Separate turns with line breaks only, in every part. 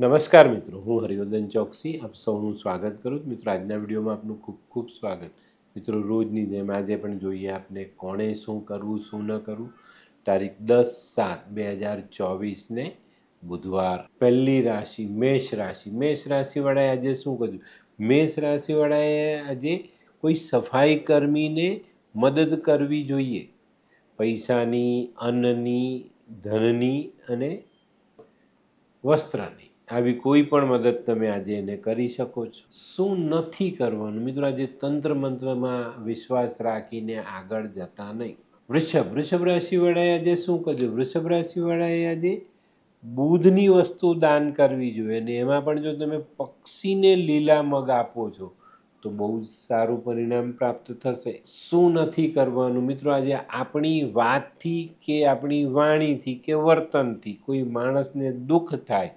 નમસ્કાર મિત્રો, હું હરિવર્ધન ચોકસી, આપ સૌનું સ્વાગત કરું છું. મિત્રો, આજના વિડીયોમાં આપનું ખૂબ ખૂબ સ્વાગત. મિત્રો, રોજની જેમ આજે પણ જોઈએ આપને કોણે શું કરવું, શું ન કરવું. તારીખ દસ સાત બે હજાર ચોવીસને બુધવાર. પહેલી રાશિ મેષ રાશિ. મેષ રાશિવાળાએ આજે શું કર્યું? મેષ રાશિવાળાએ આજે કોઈ સફાઈ કર્મીને મદદ કરવી જોઈએ. પૈસાની, અન્નની, ધનની અને વસ્ત્રની. આવી કોઈ પણ મદદ તમે આજે એને કરી શકો છો? શું નથી કરવાનું? મિત્રો, આજે તંત્ર મંત્રમાં વિશ્વાસ રાખીને આગળ જતા નહીં. વૃષભ વૃષભ રાશિવાળાએ આજે શું કર્યું? વૃષભ રાશિવાળાએ આજે બુધની વસ્તુ દાન કરવી જોઈએ અને એમાં પણ જો તમે પક્ષીને લીલા મગ આપો છો, તો બહુ જ સારું પરિણામ પ્રાપ્ત થશે. શું નથી કરવાનું? મિત્રો, આજે આપણી વાતથી કે આપણી વાણીથી કે વર્તનથી કોઈ માણસને દુઃખ થાય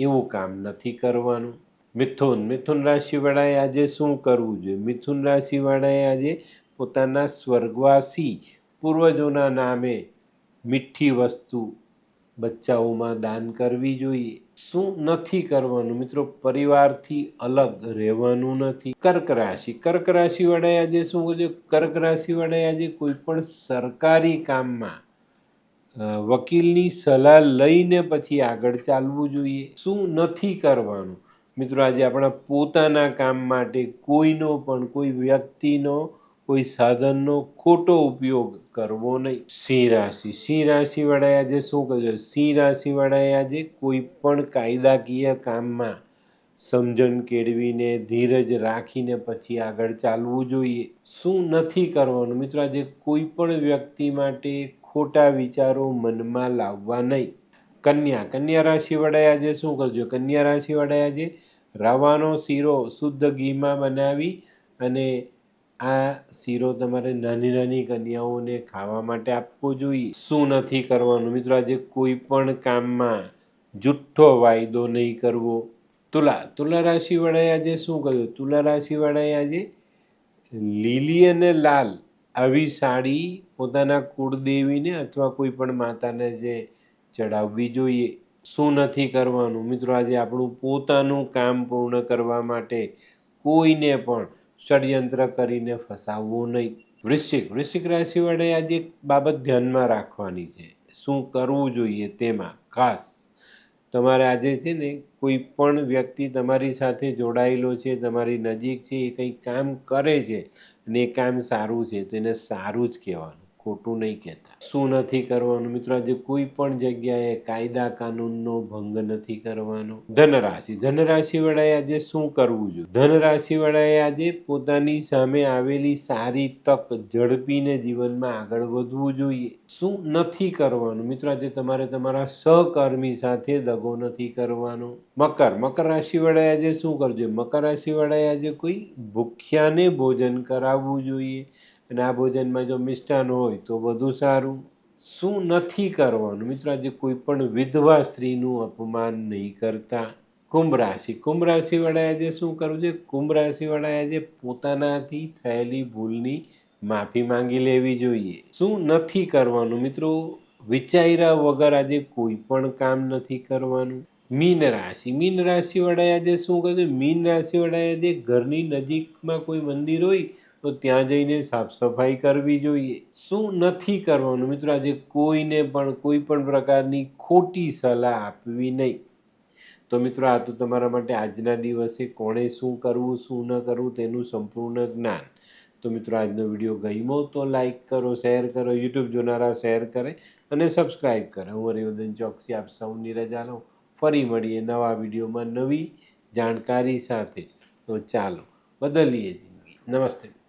એવું કામ નથી કરવાનું. મિથુન મિથુન રાશિવાળાએ આજે શું કરવું જોઈએ? મિથુન રાશિવાળાએ આજે પોતાના સ્વર્ગવાસી પૂર્વજોના નામે મીઠી વસ્તુ બચ્ચાઓમાં દાન કરવી જોઈએ. શું નથી કરવાનું મિત્રો? પરિવારથી અલગ રહેવાનું નથી. કર્ક રાશિ, કર્ક રાશિવાળાએ આજે શું કર્યું? કર્ક રાશિવાળાએ આજે કોઈ પણ સરકારી કામમાં વકીલની સલાહ લઈને પછી આગળ ચાલવું જોઈએ. શું નથી કરવાનું? મિત્રો, આજે આપણા પોતાના કામ માટે કોઈનો પણ, કોઈ વ્યક્તિનો, કોઈ સાધનનો ખોટો ઉપયોગ કરવો નહીં. સિંહ રાશિ. સિંહ રાશિવાળાએ આજે શું કર્યું? સિંહ રાશિવાળાએ આજે કોઈ પણ કાયદાકીય કામમાં સમજણ કેળવીને, ધીરજ રાખીને પછી આગળ ચાલવું જોઈએ. શું નથી કરવાનું? મિત્રો, આજે કોઈ પણ વ્યક્તિ માટે ખોટા વિચારો મનમાં લાવવા નહીં. કન્યા કન્યા રાશિવાળાએ આજે શું કરજો? કન્યા રાશિવાળાએ આજે રવાનો શીરો શુદ્ધ ઘીમાં બનાવી અને આ શીરો તમારે નાની નાની કન્યાઓને ખાવા માટે આપવો જોઈએ. શું નથી કરવાનું? મિત્રો, આજે કોઈ પણ કામમાં જુઠ્ઠો વાયદો નહીં કરવો. તુલા તુલા રાશિવાળાએ આજે શું કર્યું? તુલા રાશિવાળાએ આજે લીલી અને લાલ આવી સાડી પોતાના કુળદેવીને અથવા કોઈ પણ માતાને જે ચડાવવી જોઈએ. શું નથી કરવાનું? મિત્રો, આજે આપણું પોતાનું કામ પૂર્ણ કરવા માટે કોઈને પણ ષડયંત્ર કરીને ફસાવવું નહીં. વૃશ્ચિક વૃશ્ચિક રાશિવાળાએ આજે એક બાબત ધ્યાનમાં રાખવાની છે. શું કરવું જોઈએ તેમાં? ખાસ તમારે આજે છે ને કોઈ પણ વ્યક્તિ તમારી સાથે જોડાયેલો છે, તમારી નજીક છે, એ કંઈ કામ કરે છે અને એ કામ સારું છે, તો એને સારું જ કહેવાનું. ખોટું નહીં કહેતા. શું નથી કરવાનું મિત્રો? આજે કોઈ પણ જગ્યાએ કાયદા કાનૂનનો ભંગ નથી કરવાનો. ધનરાશિ. ધનરાશિ વાળાએ આજે શું કરવું જોઈએ? ધનરાશિ વાળાએ આજે પોતાની સામે આવેલી સારી તક ઝડપીને જીવનમાં આગળ વધવું જોઈએ. શું નથી કરવાનું? મિત્રો, આજે તમારે તમારા સહકર્મી સાથે દગો નથી કરવાનો. મકર. મકર રાશિ વાળાએ આજે શું કરવું જોઈએ? મકર રાશિ વાળાએ આજે કોઈ ભૂખ્યાને ભોજન કરાવવું જોઈએ. અને આ ભોજનમાં જો મિષ્ટાન હોય તો વધુ સારું. શું નથી કરવાનું? મિત્રો, આજે કોઈ પણ વિધવા સ્ત્રીનું અપમાન નહીં કરતા. કુંભ રાશિ. કુંભ રાશિવાળાએ આજે શું કરવું છે કુંભ રાશિવાળા આજે પોતાનાથી થયેલી ભૂલની માફી માંગી લેવી જોઈએ. શું નથી કરવાનું? મિત્રો, વિચાર્યા વગર આજે કોઈ પણ કામ નથી કરવાનું. મીન રાશિ. મીન રાશિવાળા આજે શું કર્યું? મીન રાશિવાળા આજે ઘરની નજીકમાં કોઈ મંદિર હોય તો ત્યાં જઈને સાફ સફાઈ કરવી જોઈએ. શું નથી કરવાનું? મિત્રો, આજે કોઈને પણ, કોઈ પણ પ્રકારની ખોટી સલાહ આપવી નહીં. તો મિત્રો, આ તો તમારા માટે આજના દિવસે કોણે શું કરવું, શું ન કરવું તેનું સંપૂર્ણ જ્ઞાન. તો મિત્રો, આજનો વીડિયો ગમ્યો તો લાઈક કરો, શેર કરો, યુટ્યુબ જોનારા શેર કરે અને સબસ્ક્રાઈબ કરે. હું હરિવર્ધન ચોકસી, આપ સૌની રજા લઉં. ફરી મળીએ નવા વિડીયોમાં નવી જાણકારી સાથે. તો ચાલો, બદલીએ જિંદગી. નમસ્તે.